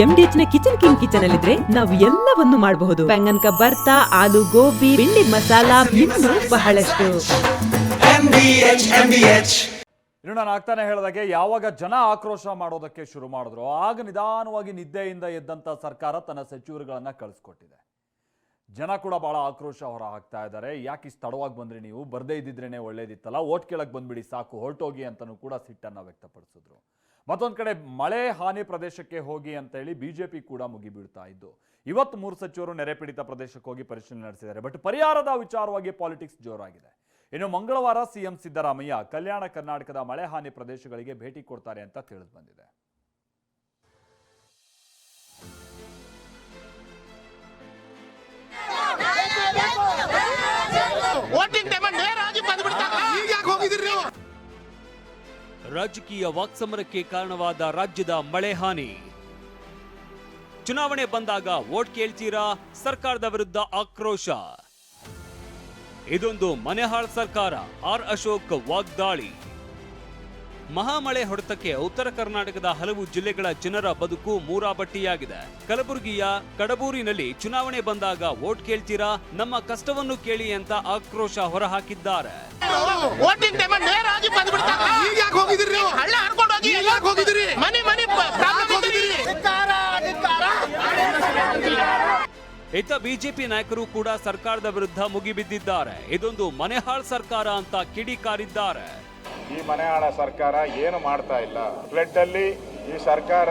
ಎಂಡಿಎಚ್ನ kitchen king kitchen ಅಲ್ಲಿದ್ರೆ ನಾವು ಎಲ್ಲವನ್ನು ಮಾಡಬಹುದು. ಬೆಂಗನ್ ಬರ್ತಾ ಆಲೂ ಗೋಬಿ ಬೆಂಡಿ ಮಸಾಲ ಇನ್ನು ಬಹಳಷ್ಟು. ಇನ್ನು ನಾನು ಆಗ್ತಾನೆ ಹೇಳಿದಾಗೆ ಯಾವಾಗ ಜನ ಆಕ್ರೋಶ ಮಾಡೋದಕ್ಕೆ ಶುರು ಮಾಡಿದ್ರು ಆಗ ನಿಧಾನವಾಗಿ ನಿದ್ದೆಯಿಂದ ಎದ್ದಂತ ಸರ್ಕಾರ ತನ್ನ ಸಚಿವರುಗಳನ್ನ ಕಳಿಸ್ಕೊಟ್ಟಿದೆ. ಜನ ಕೂಡ ಬಹಳ ಆಕ್ರೋಶ ಹೊರ ಹಾಕ್ತಾ ಇದ್ದಾರೆ. ಯಾಕೆ ಇಷ್ಟು ತಡವಾಗಿ ಬಂದ್ರಿ ನೀವು? ಬರ್ದೇ ಇದ್ದಿದ್ರೇನೆ ಒಳ್ಳೇದಿತ್ತಲ್ಲ. ಓಟ್ ಕೇಳಕ್ ಬಂದ್ಬಿಡಿ ಸಾಕು ಹೊರಟೋಗಿ ಅಂತಲೂ ಕೂಡ ಸಿಟ್ಟನ್ನ ವ್ಯಕ್ತಪಡಿಸಿದ್ರು. ಮತ್ತೊಂದು ಕಡೆ ಮಳೆ ಹಾನಿ ಪ್ರದೇಶಕ್ಕೆ ಹೋಗಿ ಅಂತ ಹೇಳಿ ಬಿಜೆಪಿ ಕೂಡ ಮುಗಿಬೀಳ್ತಾ ಇದ್ದು. ಇವತ್ತು ಮೂರು ಸಚಿವರು ನೆರೆ ಪೀಡಿತ ಪ್ರದೇಶಕ್ಕೆ ಹೋಗಿ ಪರಿಶೀಲನೆ ನಡೆಸಿದ್ದಾರೆ. ಬಟ್ ಪರಿಹಾರದ ವಿಚಾರವಾಗಿ ಪಾಲಿಟಿಕ್ಸ್ ಜೋರಾಗಿದೆ. ಇನ್ನು ಮಂಗಳವಾರ ಸಿಎಂ ಸಿದ್ದರಾಮಯ್ಯ ಕಲ್ಯಾಣ ಕರ್ನಾಟಕದ ಮಳೆ ಹಾನಿ ಪ್ರದೇಶಗಳಿಗೆ ಭೇಟಿ ಕೊಡ್ತಾರೆ ಅಂತ ತಿಳಿದು ಬಂದಿದೆ. ರಾಜಕೀಯ ವಾಕ್ಸಮರಕ್ಕೆ ಕಾರಣವಾದ ರಾಜ್ಯದ ಮಳೆ ಹಾನಿ. ಚುನಾವಣೆ ಬಂದಾಗ ವೋಟ್ ಕೇಳ್ತೀರಾ? ಸರ್ಕಾರದ ವಿರುದ್ಧ ಆಕ್ರೋಶ. ಇದೊಂದು ಮನೆಹಾಳ್ ಸರ್ಕಾರ, ಆರ್ ಅಶೋಕ್ ವಾಗ್ದಾಳಿ. ಮಹಾಮಳೆ ಹೊಡೆತಕ್ಕೆ ಉತ್ತರ ಕರ್ನಾಟಕದ ಹಲವು ಜಿಲ್ಲೆಗಳ ಜನರ ಬದುಕು ಮೂರಾಬಟ್ಟಿಯಾಗಿದೆ. ಕಲಬುರಗಿಯ ಕಡಬೂರಿನಲ್ಲಿ ಚುನಾವಣೆ ಬಂದಾಗ ವೋಟ್ ಕೇಳ್ತೀರಾ? ನಮ್ಮ ಕಷ್ಟವನ್ನು ಕೇಳಿ ಅಂತ ಆಕ್ರೋಶ ಹೊರಹಾಕಿದ್ದಾರೆ. ವೋಟಿಂಗ್ ಟೈಮ್ ನೇರ ಆಗಿ ಈಗ ಯಾಕೆ ಹೋಗಿದಿರಿ ನೀವು? ಹಳ್ಳ ಹರ್ಕೊಂಡು ಹೋಗಿ ಈಗ ಯಾಕೆ ಹೋಗಿದಿರಿ ಮನೆ ಮನೆ ಪ್ರಾಬ್ಲಮ್ ಹೋಗಿದಿರಿ ಇತ್ತ ಬಿಜೆಪಿ ನಾಯಕರು ಕೂಡ ಸರ್ಕಾರದ ವಿರುದ್ಧ ಮುಗಿಬಿದ್ದಿದ್ದಾರೆ. ಇದೊಂದು ಮನೆಹಾಳ್ ಸರ್ಕಾರ ಅಂತ ಕಿಡಿಕಾರಿದ್ದಾರೆ ಈ ಮನೆಹಾಳ ಸರ್ಕಾರ ಏನು ಮಾಡ್ತಾ ಇಲ್ಲ? ಫ್ಲಡ್ ಅಲ್ಲಿ ಈ ಸರ್ಕಾರ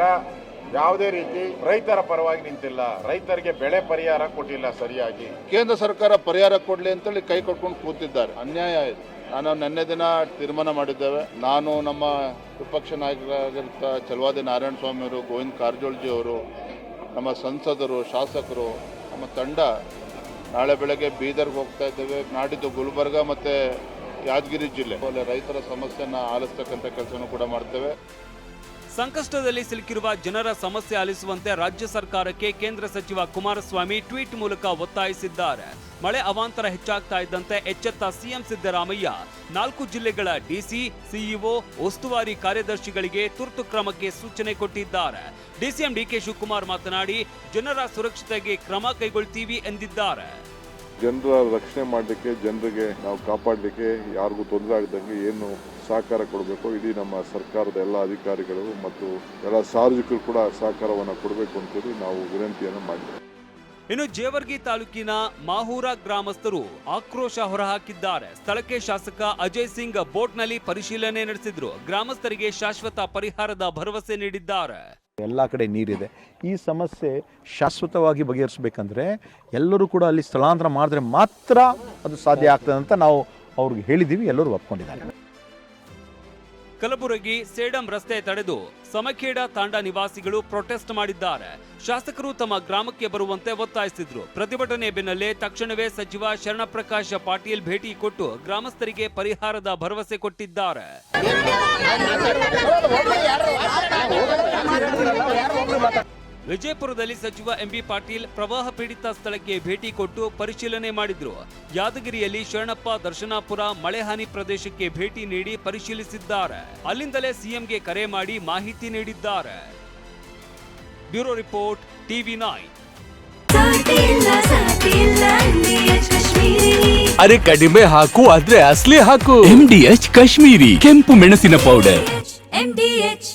ಯಾವುದೇ ರೀತಿ ರೈತರ ಪರವಾಗಿ ನಿಂತಿಲ್ಲ. ರೈತರಿಗೆ ಬೆಳೆ ಪರಿಹಾರ ಕೊಟ್ಟಿಲ್ಲ ಸರಿಯಾಗಿ. ಕೇಂದ್ರ ಸರ್ಕಾರ ಪರಿಹಾರ ಕೊಡ್ಲಿ ಅಂತೇಳಿ ಕೈ ಕೊಟ್ಕೊಂಡು ಕೂತಿದ್ದಾರೆ. ಅನ್ಯಾಯ ಇದು. ನಾನು ನಿನ್ನೆ ದಿನ ತೀರ್ಮಾನ ಮಾಡಿದ್ದೇವೆ. ನಾನು ನಮ್ಮ ವಿಪಕ್ಷ ನಾಯಕರಾಗಿರ್ತ ಚಲುವಾದಿ ನಾರಾಯಣ ಸ್ವಾಮಿ ಅವರು, ಗೋವಿಂದ ಕಾರಜೋಳಜಿ ಅವರು, ನಮ್ಮ ಸಂಸದರು, ಶಾಸಕರು, ನಮ್ಮ ತಂಡ ನಾಳೆ ಬೆಳಗ್ಗೆ ಬೀದರ್ಗೆ ಹೋಗ್ತಾ ಇದ್ದೇವೆ. ನಾಡಿದ್ದು ಗುಲ್ಬರ್ಗ ಮತ್ತು ಯಾದಗಿರಿ ಜಿಲ್ಲೆ. ರೈತರ ಸಮಸ್ಯೆನ ಆಲಿಸ್ತಕ್ಕಂಥ ಕೆಲಸನೂ ಕೂಡ ಮಾಡ್ತೇವೆ. ಸಂಕಷ್ಟದಲ್ಲಿ ಸಿಲುಕಿರುವ ಜನರ ಸಮಸ್ಯೆ ಆಲಿಸುವಂತೆ ರಾಜ್ಯ ಸರ್ಕಾರಕ್ಕೆ ಕೇಂದ್ರ ಸಚಿವ ಕುಮಾರಸ್ವಾಮಿ ಟ್ವೀಟ್ ಮೂಲಕ ಒತ್ತಾಯಿಸಿದ್ದಾರೆ. ಮಳೆ ಅವಾಂತರ ಹೆಚ್ಚಾಗ್ತಾ ಇದ್ದಂತೆ ಎಚ್ಚೆತ್ತ ಸಿಎಂ ಸಿದ್ದರಾಮಯ್ಯ, ನಾಲ್ಕು ಜಿಲ್ಲೆಗಳ ಡಿಸಿ, ಸಿಇಒ, ಉಸ್ತುವಾರಿ ಕಾರ್ಯದರ್ಶಿಗಳಿಗೆ ತುರ್ತು ಕ್ರಮಕ್ಕೆ ಸೂಚನೆ ಕೊಟ್ಟಿದ್ದಾರೆ. ಡಿಸಿಎಂ ಡಿಕೆ ಶಿವಕುಮಾರ್ ಮಾತನಾಡಿ, ಜನರ ಸುರಕ್ಷತೆಗೆ ಕ್ರಮ ಕೈಗೊಳ್ತೀವಿ ಎಂದಿದ್ದಾರೆ. ಜನರ ರಕ್ಷಣೆ ಮಾಡಲಿಕ್ಕೆ, ಜನರಿಗೆ ನಾವು ಕಾಪಾಡಲಿಕ್ಕೆ ಯಾರಿಗೂ ತೊಂದರೆ ಆಗದಂಗೆ ಏನು ಸಹಕಾರ ಕೊಡಬೇಕು. ಇಡೀ ನಮ್ಮ ಸರ್ಕಾರದ ಎಲ್ಲ ಅಧಿಕಾರಿಗಳು ಮತ್ತು ಎಲ್ಲ ಸಾರ್ವಜನಿಕರು ಕೂಡ ಸಹಕಾರವನ್ನು ಕೊಡಬೇಕು ಅಂತೇಳಿ ನಾವು ವಿನಂತಿಯನ್ನು ಮಾಡಿದ್ದೇವೆ ಇನ್ನು ಜೇವರ್ಗಿ ತಾಲೂಕಿನ ಮಾಹೂರ ಗ್ರಾಮಸ್ಥರು ಆಕ್ರೋಶ ಹೊರಹಾಕಿದ್ದಾರೆ. ಸ್ಥಳಕ್ಕೆ ಶಾಸಕ ಅಜಯ್ ಸಿಂಗ್ ಬೋಟ್ನಲ್ಲಿ ಪರಿಶೀಲನೆ ನಡೆಸಿದ್ರು. ಗ್ರಾಮಸ್ಥರಿಗೆ ಶಾಶ್ವತ ಪರಿಹಾರದ ಭರವಸೆ ನೀಡಿದ್ದಾರೆ. ಎಲ್ಲ ಕಡೆ ನೀರಿದೆ. ಈ ಸಮಸ್ಯೆ ಶಾಶ್ವತವಾಗಿ ಬಗೆಹರಿಸಬೇಕಂದ್ರೆ ಎಲ್ಲರೂ ಕೂಡ ಅಲ್ಲಿ ಸ್ಥಳಾಂತರ ಮಾಡಿದ್ರೆ ಮಾತ್ರ ಅದು ಸಾಧ್ಯ ಆಗ್ತದೆ ಅಂತ ನಾವು ಅವ್ರಿಗೆ ಹೇಳಿದ್ದೀವಿ, ಎಲ್ಲರೂ ಒಪ್ಕೊಂಡಿದ್ದಾರೆ. ಕಲಬುರಗಿ ಸೇಡಂ ರಸ್ತೆ ತಡೆದು ಸಮಖೇಡ ತಾಂಡ ನಿವಾಸಿಗಳು ಪ್ರೊಟೆಸ್ಟ್ ಮಾಡಿದ್ದಾರೆ. ಶಾಸಕರು ತಮ್ಮ ಗ್ರಾಮಕ್ಕೆ ಬರುವಂತೆ ಒತ್ತಾಯಿಸಿದ್ರು. ಪ್ರತಿಭಟನೆ ಬೆನ್ನಲ್ಲೇ ತಕ್ಷಣವೇ ಸಚಿವ ಶರಣಪ್ರಕಾಶ ಪಾಟೀಲ್ ಭೇಟಿ ಕೊಟ್ಟು ಗ್ರಾಮಸ್ಥರಿಗೆ ಪರಿಹಾರದ ಭರವಸೆ ಕೊಟ್ಟಿದ್ದಾರೆ. ವಿಜಯಪುರದಲ್ಲಿ ಸಚಿವ ಎಂಬಿ ಪಾಟೀಲ್ ಪ್ರವಾಹ ಪೀಡಿತ ಸ್ಥಳಕ್ಕೆ ಭೇಟಿ ಕೊಟ್ಟು ಪರಿಶೀಲನೆ ಮಾಡಿದ್ರು. ಯಾದಗಿರಿಯಲ್ಲಿ ಶರಣಪ್ಪ ದರ್ಶನಾಪುರ ಮಳೆಹಾನಿ ಪ್ರದೇಶಕ್ಕೆ ಭೇಟಿ ನೀಡಿ ಪರಿಶೀಲಿಸಿದ್ದಾರೆ. ಅಲ್ಲಿಂದಲೇ ಸಿಎಂಗೆ ಕರೆ ಮಾಡಿ ಮಾಹಿತಿ ನೀಡಿದ್ದಾರೆ. Bureau report TV nine. ಅರೆ ಕಡಿಮೆ ಹಾಕು ಆದ್ರೆ ಅಸಲಿ ಹಾಕು. ಎಂ ಡಿ ಎಚ್ ಕಾಶ್ಮೀರಿ ಕೆಂಪು ಮೆಣಸಿನ ಪೌಡರ್ MDH